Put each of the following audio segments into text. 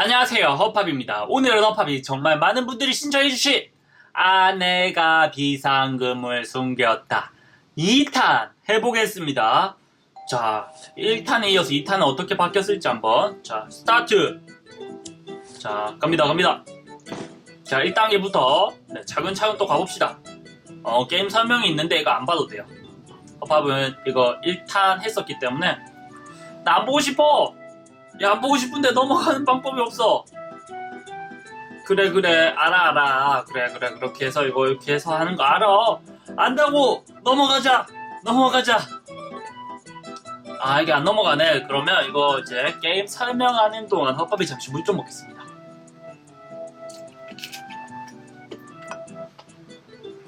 안녕하세요. 허팝입니다. 오늘은 허팝이 정말 많은 분들이 신청해주신 아내가 비상금을 숨겼다. 2탄 해보겠습니다. 자 1탄에 이어서 2탄은 어떻게 바뀌었을지 한번. 자 스타트. 자 갑니다 갑니다. 자 1단계부터 네, 차근차근 또 가봅시다. 어 게임 설명이 있는데 이거 안 봐도 돼요. 허팝은 이거 1탄 했었기 때문에. 나 안 보고 싶어 야, 안 보고 싶은데 넘어가는 방법이 없어. 그래, 그래, 알아, 알아. 그래, 그래, 그렇게 해서 이거 이렇게 해서 하는 거 알아. 안다고! 넘어가자! 넘어가자! 아, 이게 안 넘어가네. 그러면 이거 이제 게임 설명하는 동안 헛밥이 잠시 물 좀 먹겠습니다.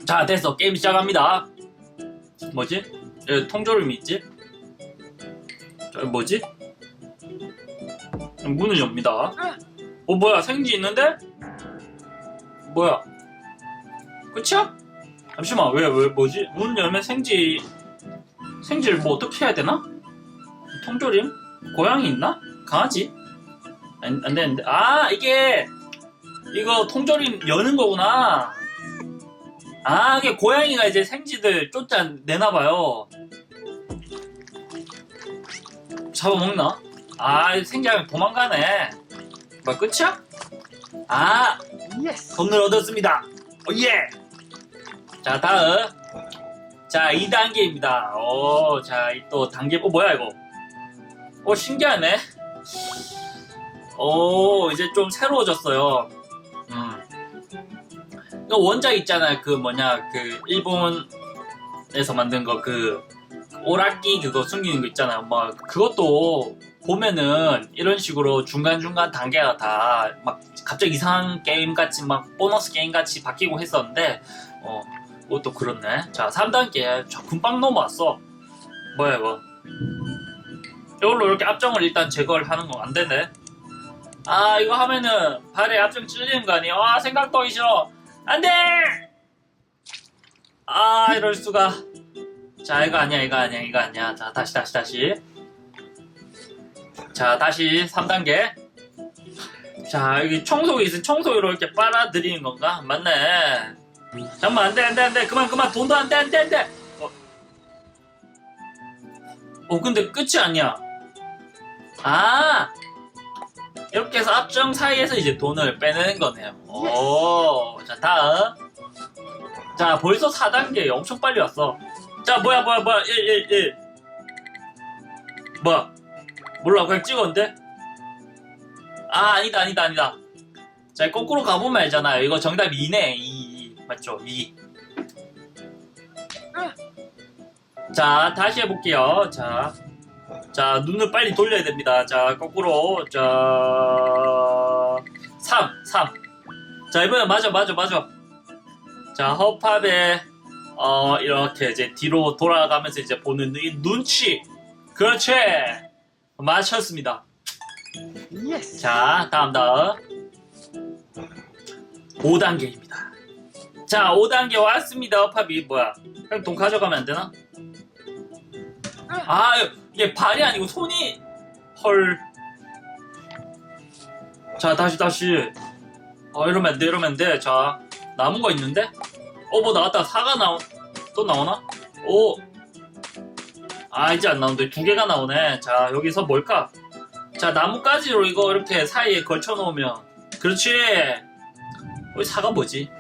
자, 됐어. 게임 시작합니다. 뭐지? 여기 통조림이 있지? 뭐지? 문을 엽니다. 어 뭐야 생지 있는데? 뭐야? 끝이야? 잠시만 왜 왜 뭐지? 문 열면 생지 생지를 뭐 어떻게 해야 되나? 통조림? 고양이 있나? 강아지? 안, 안 되는데 아 이게 이거 통조림 여는 거구나 아 이게 고양이가 이제 생지들 쫓아 내나 봐요 잡아먹나? 아, 생장 도망가네. 뭐 끝이야? 아, 돈을 얻었습니다. 오, 예. 자, 다음. 자, 2단계입니다. 오, 자, 이또 단계, 어, 뭐야, 이거? 오, 신기하네. 오, 이제 좀 새로워졌어요. 음. 이거 원작 있잖아요. 그 뭐냐, 그, 일본에서 만든 거, 그, 오락기 그거 숨기는 거 있잖아요. 뭐, 그것도 보면은 이런 식으로 중간중간 단계가 다 막 갑자기 이상한 게임 같이 막 보너스 게임 같이 바뀌고 했었는데 어 그것도 그렇네. 자 3단계. 저 금방 넘어왔어. 뭐야 이거? 이걸로 이렇게 앞정을 일단 제거를 하는 건안 되네. 아 이거 하면은 발에 앞정 찔리는 거 아니야? 아 생각도 하기 싫어. 안 돼! 아 이럴 수가 자 이거 아니야 이거 아니야 이거 아니야 자 다시 다시 다시 자, 다시 3단계. 자, 여기 청소기 있으면 청소기로 이렇게 빨아들이는 건가? 맞네. 잠깐만, 안 돼, 안 돼, 안 돼. 그만, 그만. 돈도 안 돼, 안 돼, 안 돼. 어, 어 근데 끝이 아니야. 아! 이렇게 해서 앞정 사이에서 이제 돈을 빼내는 거네요. 오, 자, 다음. 자, 벌써 4단계. 엄청 빨리 왔어. 자, 뭐야, 뭐야, 뭐야. 1, 1, 1. 뭐야? 몰라 그냥 찍었는데? 아 아니다 아니다 아니다 자 거꾸로 가보면 알잖아요 이거 정답 2네 2, 2 맞죠 2 자, 다시 해볼게요. 자, 자, 눈을 빨리 돌려야 됩니다. 자, 거꾸로. 자, 3, 3. 자, 이번엔 맞아, 맞아, 맞아. 자, 허팝에, 어, 이렇게 이제 뒤로 돌아가면서 이제 보는 이 눈치. 그렇지! 맞췄습니다. 자, 다음, 다음. 5단계입니다. 자, 5단계 왔습니다. 허팝이 뭐야? 그냥 돈 가져가면 안 되나? 아, 이게 발이 아니고 손이 헐. 자, 다시 다시. 어, 이러면 안 돼, 이러면 안 돼. 자, 남은 거 있는데? 어, 뭐 나왔다. 사가 나오, 또 나오나? 오. 아, 이제 안 나오는데. 두 개가 나오네. 자, 여기서 뭘까? 자, 나뭇가지로 이거 이렇게 사이에 걸쳐 놓으면. 그렇지. 어, 이 사과 뭐지?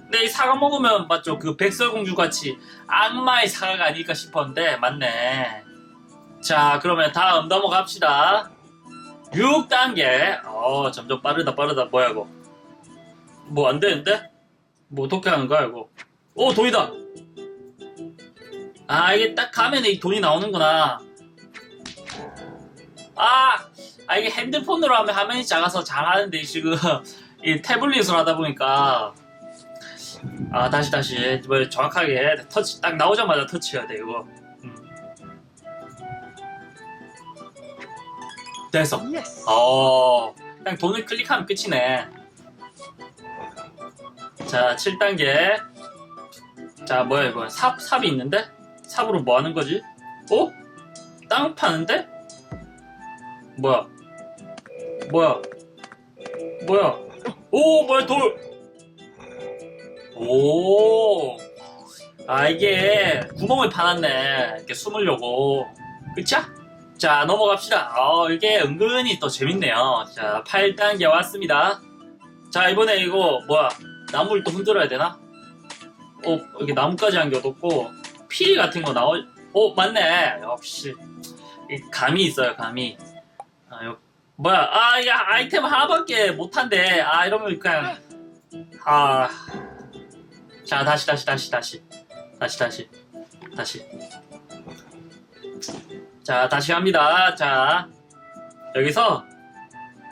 근데 이 사과 먹으면 맞죠? 그 백설공주 같이 악마의 사과가 아닐까 싶었는데 맞네. 자 그러면 다음 넘어갑시다. 6단계. 어 점점 빠르다 빠르다 뭐야 이거? 뭐 안 되는데? 뭐 어떻게 하는 거야 이거? 오 돈이다. 아 이게 딱 가면 이 돈이 나오는구나. 아, 아 이게 핸드폰으로 하면 화면이 작아서 잘하는데 지금 이 태블릿으로 하다 보니까 아 다시 다시 뭐 정확하게 터치 딱 나오자마자 터치해야 돼 이거 음. 됐어 어 그냥 돈을 클릭하면 끝이네 자 7단계 자 뭐야 이거 삽, 삽이 있는데 삽으로 뭐 하는 거지 어? 땅 파는데? 뭐야 뭐야? 뭐야? 오, 뭐야, 돌! 오! 아, 이게 구멍을 파놨네. 이렇게 숨으려고. 그쵸? 자, 넘어갑시다. 어, 이게 은근히 또 재밌네요. 자, 8단계 왔습니다. 자, 이번에 이거, 뭐야, 나무를 또 흔들어야 되나? 어, 여기 나무까지 어둡고, 피 같은 거 나올, 오, 맞네. 역시. 이 감이 있어요, 감이. 아, 요, 뭐야, 아, 야, 아이템 하나밖에 못한대. 아, 이러면 그냥, 아. 자, 다시, 다시, 다시, 다시. 다시, 다시. 다시. 자, 다시 갑니다. 자, 여기서,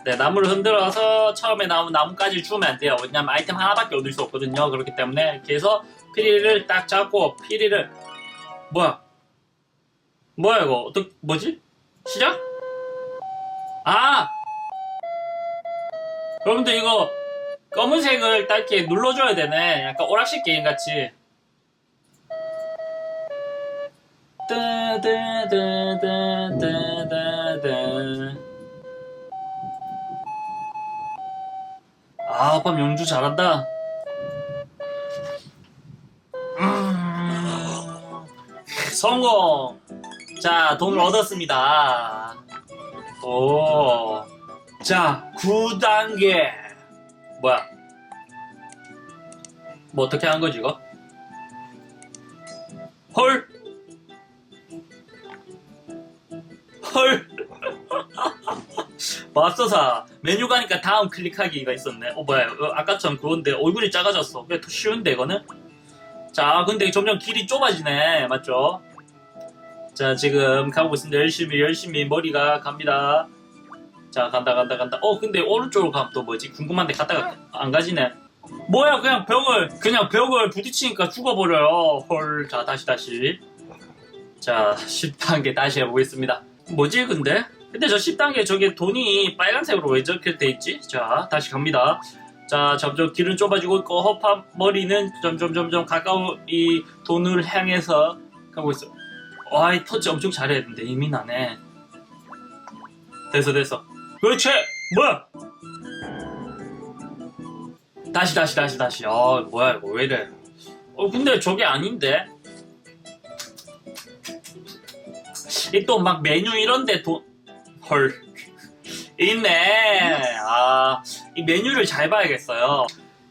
네, 나무를 흔들어서 처음에 나온 나무까지 주면 안 돼요. 왜냐면 아이템 하나밖에 얻을 수 없거든요. 그렇기 때문에, 해서 피리를 딱 잡고, 피리를, 뭐야? 뭐야, 이거? 어떻게, 뭐지? 시작? 아! 여러분들 이거 검은색을 딱 이렇게 눌러줘야 되네. 약간 오락실 게임 같이. 따다다다다다 다. 아, 오빠 명주 잘한다. 음, 성공! 자, 돈을 얻었습니다. 오. 자, 9단계. 뭐야? 뭐 어떻게 한 거지, 이거? 헐! 헐! 맙소사. 메뉴 가니까 다음 클릭하기가 있었네. 어, 뭐야. 어, 아까처럼 그건데 얼굴이 작아졌어. 왜더 쉬운데, 이거는? 자, 근데 점점 길이 좁아지네. 맞죠? 자, 지금 가고 있습니다. 열심히, 열심히 머리가 갑니다. 자, 간다, 간다, 간다. 어, 근데 오른쪽으로 가면 또 뭐지? 궁금한데 갔다가 안 가지네. 뭐야, 그냥 벽을, 그냥 벽을 부딪히니까 죽어버려요. 헐, 자, 다시, 다시. 자, 10단계 다시 해보겠습니다. 뭐지, 근데? 근데 저 10단계 저게 돈이 빨간색으로 왜 저렇게 돼 있지? 자, 다시 갑니다. 자, 점점 길은 좁아지고 있고, 허파 머리는 점점, 점점 가까운 이 돈을 향해서 가고 있어. 와, 이 터치 엄청 잘했는데, 이미 나네. 됐어, 됐어. 그렇지! 뭐야! 다시, 다시, 다시, 다시. 아, 뭐야, 이거 왜 이래. 어, 근데 저게 아닌데? 이또막 메뉴 이런데 돈, 헐. 있네. 아, 이 메뉴를 잘 봐야겠어요.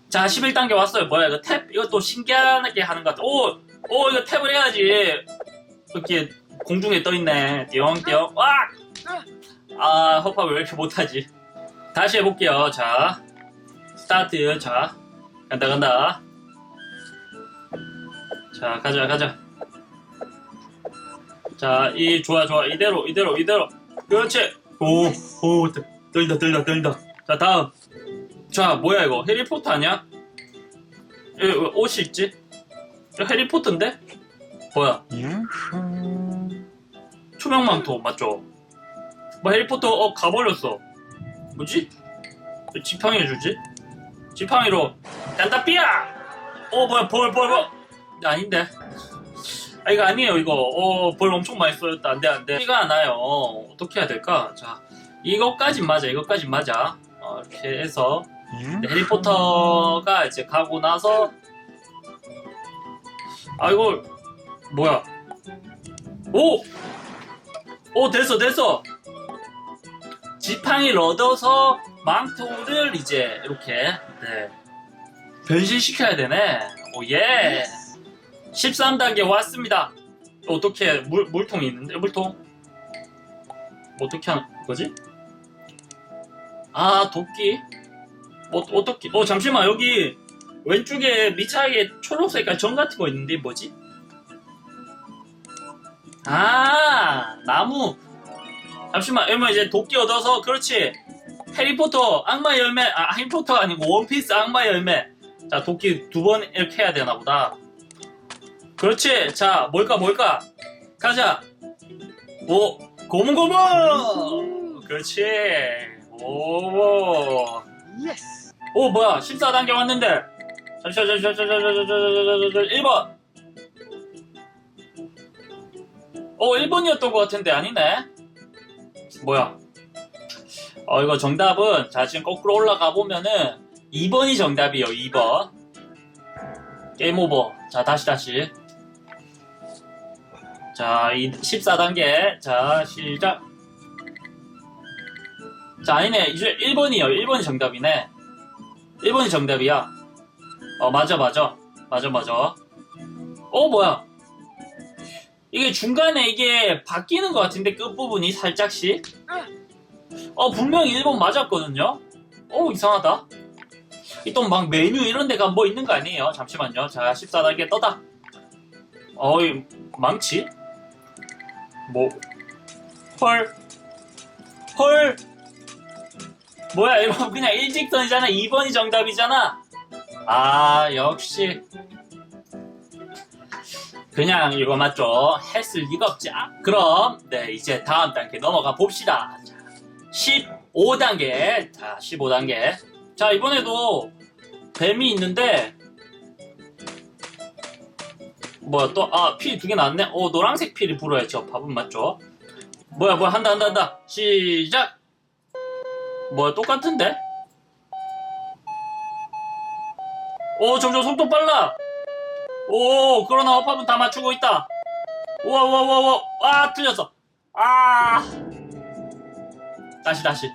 자, 11단계 왔어요. 뭐야, 이거 탭, 또 신기하게 하는 것 같아. 오! 오, 이거 탭을 해야지. 이렇게 공중에 떠있네. 띠용띠용. 와! 아, 허팝 왜 이렇게 못하지? 다시 해볼게요. 자, 스타트. 자, 간다, 간다. 자, 가자, 가자. 자, 이, 좋아, 좋아. 이대로, 이대로, 이대로. 그렇지. 오, 오, 떨- 떨린다, 떨린다, 떨린다. 자, 다음. 자, 뭐야, 이거? 해리포터 아니야? 여기 왜 옷이 있지? 이거 해리포터인데? 뭐야? 투명망토, 맞죠? 뭐 해리포터 어 가버렸어 뭐지? 왜 지팡이 해주지? 지팡이로 딴따삐야! 어 뭐야 벌 벌 벌 아닌데 아 이거 아니에요 이거. 어 벌 엄청 많이 쏘였다. 안돼 안돼. 티가 안 나요. 어, 어떻게 해야 될까? 자 이것까진 맞아 이것까진 맞아. 어, 이렇게 해서 근데 해리포터가 이제 가고 나서 아 이거 뭐야? 오! 오 됐어 됐어. 지팡이를 얻어서 망토를 이제 이렇게 네. 변신시켜야 되네. 오예 13단계 왔습니다. 어떻게 물, 물통이 있는데? 물통? 어떻게 하는 거지? 아 도끼? 어, 어떻게 어 잠시만 여기 왼쪽에 미차하게 초록색깔 점 같은 거 있는데 뭐지? 아 나무. 잠시만 여러분 이제 도끼 얻어서 그렇지. 해리포터 악마 열매 아 해리포터가 아니고 원피스 악마 열매. 자 도끼 두 번 이렇게 해야 되나 보다 그렇지. 자 뭘까 뭘까? 가자. 오 고문고문! 그렇지. 오 예스. 오 뭐야? 14단계 왔는데. 잠시만 잠시만 잠시만 잠시만 잠시만 잠시만 1번. 어 1번이었던 것 같은데 아니네. 뭐야? 어, 이거 정답은, 자, 지금 거꾸로 올라가 보면은, 2번이 정답이에요, 2번. 게임 오버. 자, 다시, 다시. 자, 이 14단계. 자, 시작. 자, 아니네. 이제 1번이요. 1번이 정답이네. 1번이 정답이야. 어, 맞아, 맞아. 맞아, 맞아. 어, 뭐야. 이게 중간에 이게 바뀌는 것 같은데, 끝부분이 살짝씩. 어, 분명히 1번 맞았거든요? 어, 이상하다. 이또막 메뉴 이런 데가 뭐 있는 거 아니에요? 잠시만요. 자, 14단계 떠다. 어이, 망치? 뭐, 헐. 헐. 뭐야, 이거 그냥 일직선이잖아. 2번이 정답이잖아. 아, 역시. 그냥 이거 맞죠? 했을 리가 없지. 아, 그럼, 네, 이제 다음 단계 넘어가 봅시다. 자, 15단계. 자, 15단계. 자, 이번에도 뱀이 있는데, 뭐야, 또, 아, 필 두 개 나왔네? 어, 노란색 필이 불어야죠. 밥은 맞죠? 뭐야, 뭐야, 한다, 한다, 한다. 시작! 뭐야, 똑같은데? 오, 점점 속도 빨라! 오, 그러나 허팝은 다 맞추고 있다! 우와, 우와, 우와, 우와, 아, 틀렸어! 아! 다시, 다시.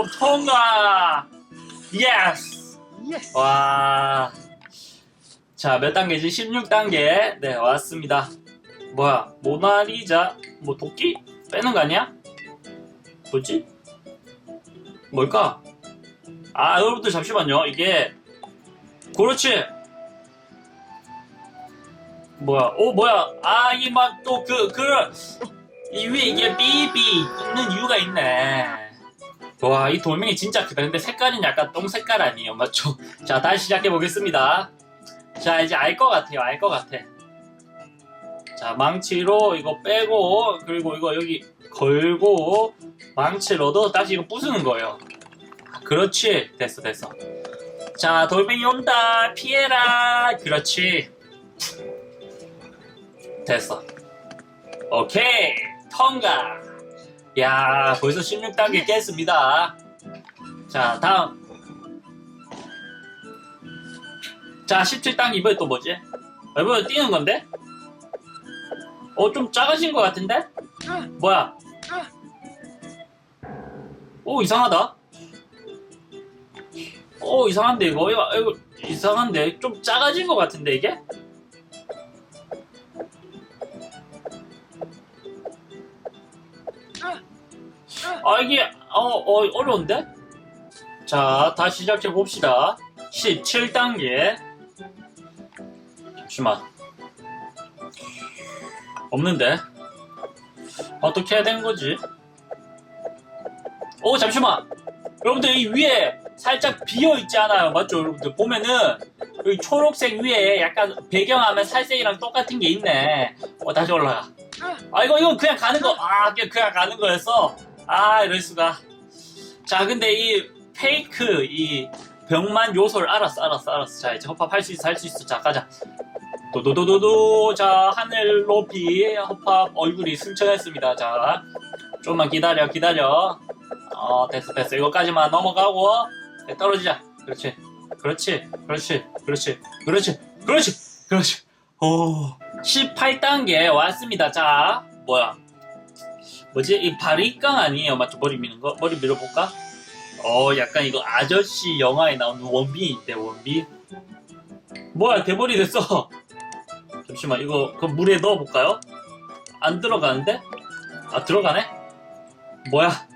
오, 통과! 예스! 예스. 와. 자, 몇 단계지? 16단계. 네, 왔습니다. 뭐야, 모나리자, 뭐, 도끼? 빼는 거 아니야? 뭐지? 뭘까? 아, 여러분들 잠시만요. 이게, 그렇지! 뭐야, 오, 뭐야. 아, 막또 그, 그, 이 위에 이게 삐삐 있는 이유가 있네. 와, 이 돌멩이 진짜 크다. 근데 색깔은 약간 똥 색깔 아니에요. 맞죠? 자, 다시 시작해 보겠습니다. 자, 이제 알 것 같아요. 알 것 같아. 자, 망치로 이거 빼고, 그리고 이거 여기 걸고, 망치로도 다시 이거 부수는 거예요. 아, 그렇지. 됐어, 됐어. 자, 돌멩이 온다. 피해라. 그렇지. 됐어. 오케이. 통과. 야, 벌써 16단계 깼습니다. 자, 다음. 자, 17단계 이번에 또 뭐지? 아, 이번에 뛰는 건데? 어, 좀 작아진 것 같은데? 뭐야? 오, 이상하다. 오, 이상한데, 이거? 이거, 이거 이상한데? 좀 작아진 것 같은데, 이게? 아, 이게, 어, 어, 어려운데? 자, 다시 시작해 봅시다. 17단계. 잠시만. 없는데? 어떻게 해야 되는 거지? 오, 잠시만! 여러분들, 이 위에 살짝 비어 있지 않아요? 맞죠? 여러분들, 보면은, 여기 초록색 위에 약간 배경화면 살색이랑 똑같은 게 있네. 어, 다시 올라가. 아, 이거, 이거 그냥 가는 거. 아, 그냥, 그냥 가는 거였어. 아, 이럴 수가. 자, 근데 이 페이크, 이 병만 요소를 알았어, 알았어, 알았어. 자, 이제 허팝 할 수 있어, 할 수 있어. 자, 가자. 도도도도도. 자, 하늘 높이 허팝 얼굴이 승천했습니다. 자, 좀만 기다려, 기다려. 어, 됐어, 됐어. 이거까지만 넘어가고. 네, 떨어지자. 그렇지. 그렇지. 그렇지. 그렇지. 그렇지. 그렇지. 그렇지. 오. 18단계 왔습니다. 자, 뭐야. 뭐지? 이 바리깡 아니에요? 맞죠? 머리 미는 거? 머리 밀어볼까? 어, 약간 이거 아저씨 영화에 나오는 원빈인데, 원빈? 뭐야, 대머리 됐어. 잠시만, 이거, 그 물에 넣어볼까요? 안 들어가는데? 아, 들어가네? 뭐야.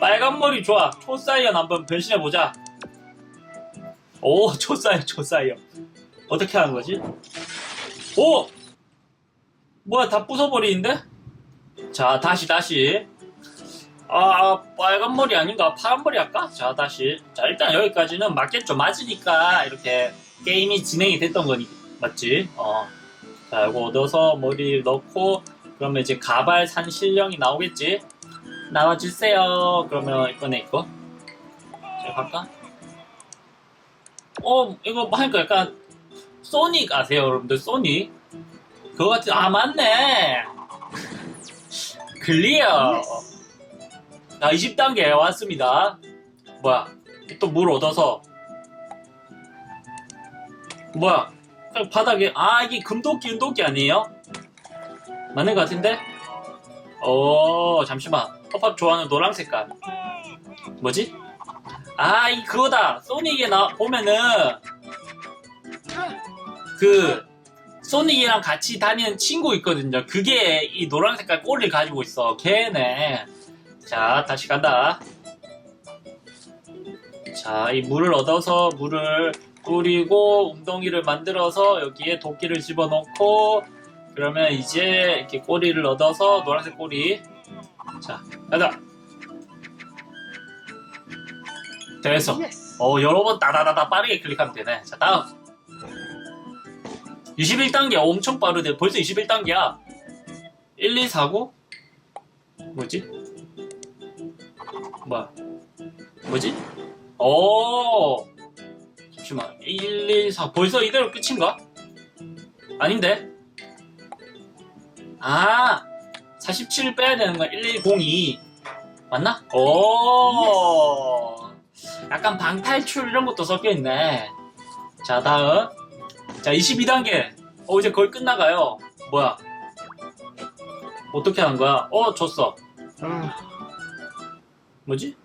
빨간 머리 좋아. 초사이언 한번 변신해보자. 오, 초사이언, 초사이언. 어떻게 하는 거지? 오! 뭐야, 다 부숴버리는데? 자, 다시, 다시. 아, 빨간 머리 아닌가? 파란 머리 할까? 자, 다시. 자, 일단 여기까지는 맞겠죠? 맞으니까 이렇게 게임이 진행이 됐던 거니, 맞지? 어. 자, 이거 얻어서 머리 넣고, 그러면 이제 가발 산 실령이 나오겠지? 나와주세요. 그러면 이번에 이거. 자, 갈까? 어, 이거 뭐 하니까 약간, 소닉 아세요, 여러분들? 소닉? 그거 같은, 아, 맞네. 클리어. 자, 20단계 왔습니다. 뭐야. 또 물 얻어서. 뭐야. 바닥에, 아, 이게 금도끼, 은도끼 아니에요? 맞는 것 같은데? 어, 잠시만. 팝팝 좋아하는 노랑 색깔. 뭐지? 아, 이 그거다. 소닉에 나 보면은 그 소닉이랑 같이 다니는 친구 있거든요. 그게 이 노란 색깔 꼬리를 가지고 있어. 걔네. 자, 다시 간다. 자, 이 물을 얻어서 물을 뿌리고 웅덩이를 만들어서 여기에 도끼를 집어넣고 그러면 이제 이렇게 꼬리를 얻어서 노란색 꼬리. 자, 가자. 됐어. 어, 여러 번 따다다다 빠르게 클릭하면 되네. 자, 다음. 21단계 엄청 빠르대. 벌써 21단계야. 1, 2, 4, 9? 뭐지? 뭐야? 뭐지? 오! 잠시만. 1, 2, 4. 벌써 이대로 끝인가? 아닌데? 아! 47 빼야 되는 거야. 1, 1, 0, 2. 맞나? 오! 약간 방탈출 이런 것도 섞여 있네. 자, 다음. 자, 22단계. 어, 이제 거의 끝나가요. 뭐야? 어떻게 하는 거야? 어, 줬어. 뭐지?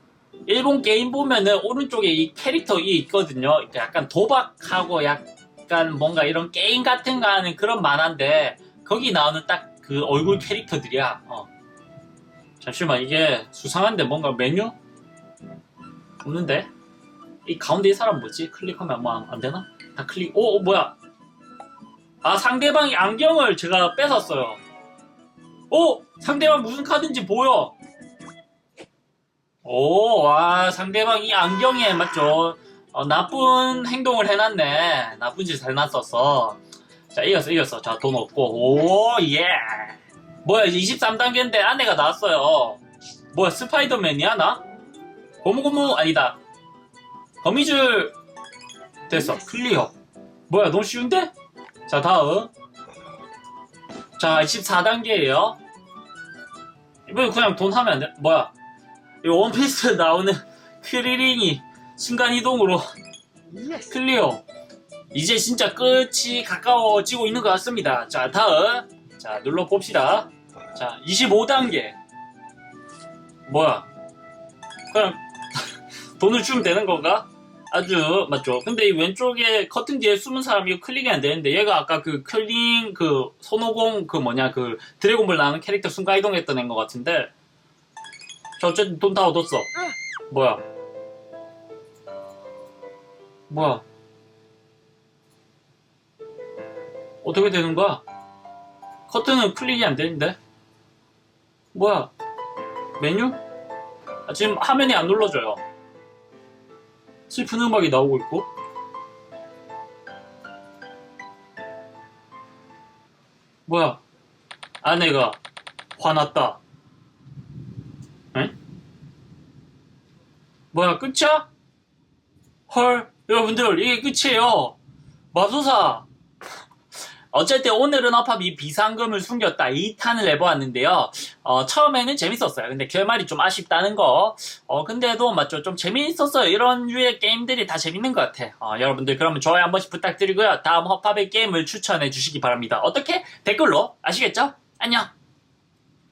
일본 게임 보면은 오른쪽에 이 캐릭터 이 있거든요. 약간 도박하고 약간 뭔가 이런 게임 같은 거 하는 그런 만화인데 거기 나오는 딱 그 얼굴 캐릭터들이야. 어. 잠시만 이게 수상한데 뭔가 메뉴 없는데 이 가운데 이 사람 뭐지? 클릭하면 뭐 안 되나? 다 클릭. 오, 오, 뭐야? 아 상대방이 안경을 제가 뺏었어요. 오 상대방 무슨 카드인지 보여. 오, 와, 상대방 이 안경에, 맞죠? 어, 나쁜 행동을 해놨네. 나쁜 짓을 해놨었어. 자, 이겼어, 이겼어. 자, 돈 없고. 오, 예. 뭐야, 이제 23단계인데 아내가 나왔어요. 뭐야, 스파이더맨이야, 나? 고무고무, 아니다. 거미줄, 됐어. 클리어. 뭐야, 너무 쉬운데? 자, 다음. 자, 24단계예요 이번엔 그냥 돈 하면 안 돼. 뭐야. 이 원피스 나오는 크리링이 순간이동으로 클리어. 이제 진짜 끝이 가까워지고 있는 것 같습니다. 자, 다음. 자, 눌러봅시다. 자, 25단계. 뭐야. 그냥 돈을 주면 되는 건가? 아주 맞죠. 근데 이 왼쪽에 커튼 뒤에 숨은 사람이 클릭이 안 되는데 얘가 아까 그 클링 그 손오공 그 뭐냐 그 드래곤볼 나오는 캐릭터 순간 이동했던 애인 것 같은데 자 어쨌든 돈 다 얻었어. 뭐야? 뭐야? 어떻게 되는 거야? 커튼은 클릭이 안 되는데? 뭐야? 메뉴? 아, 지금 화면이 안 눌러져요. 슬픈 음악이 나오고 있고. 뭐야? 아내가 화났다. 에? 뭐야 끝이야? 헐 여러분들 이게 끝이에요. 마소사 어쨌든 오늘은 어팝이 비상금을 숨겼다 2탄을 내보았는데요. 어, 처음에는 재밌었어요. 근데 결말이 좀 아쉽다는 거. 어, 근데도 맞죠? 좀 재밌었어요. 이런 류의 게임들이 다 재밌는 것 같아. 어, 여러분들 그러면 좋아요 한 번씩 부탁드리고요. 다음 허팝의 게임을 추천해 주시기 바랍니다. 어떻게? 댓글로 아시겠죠? 안녕.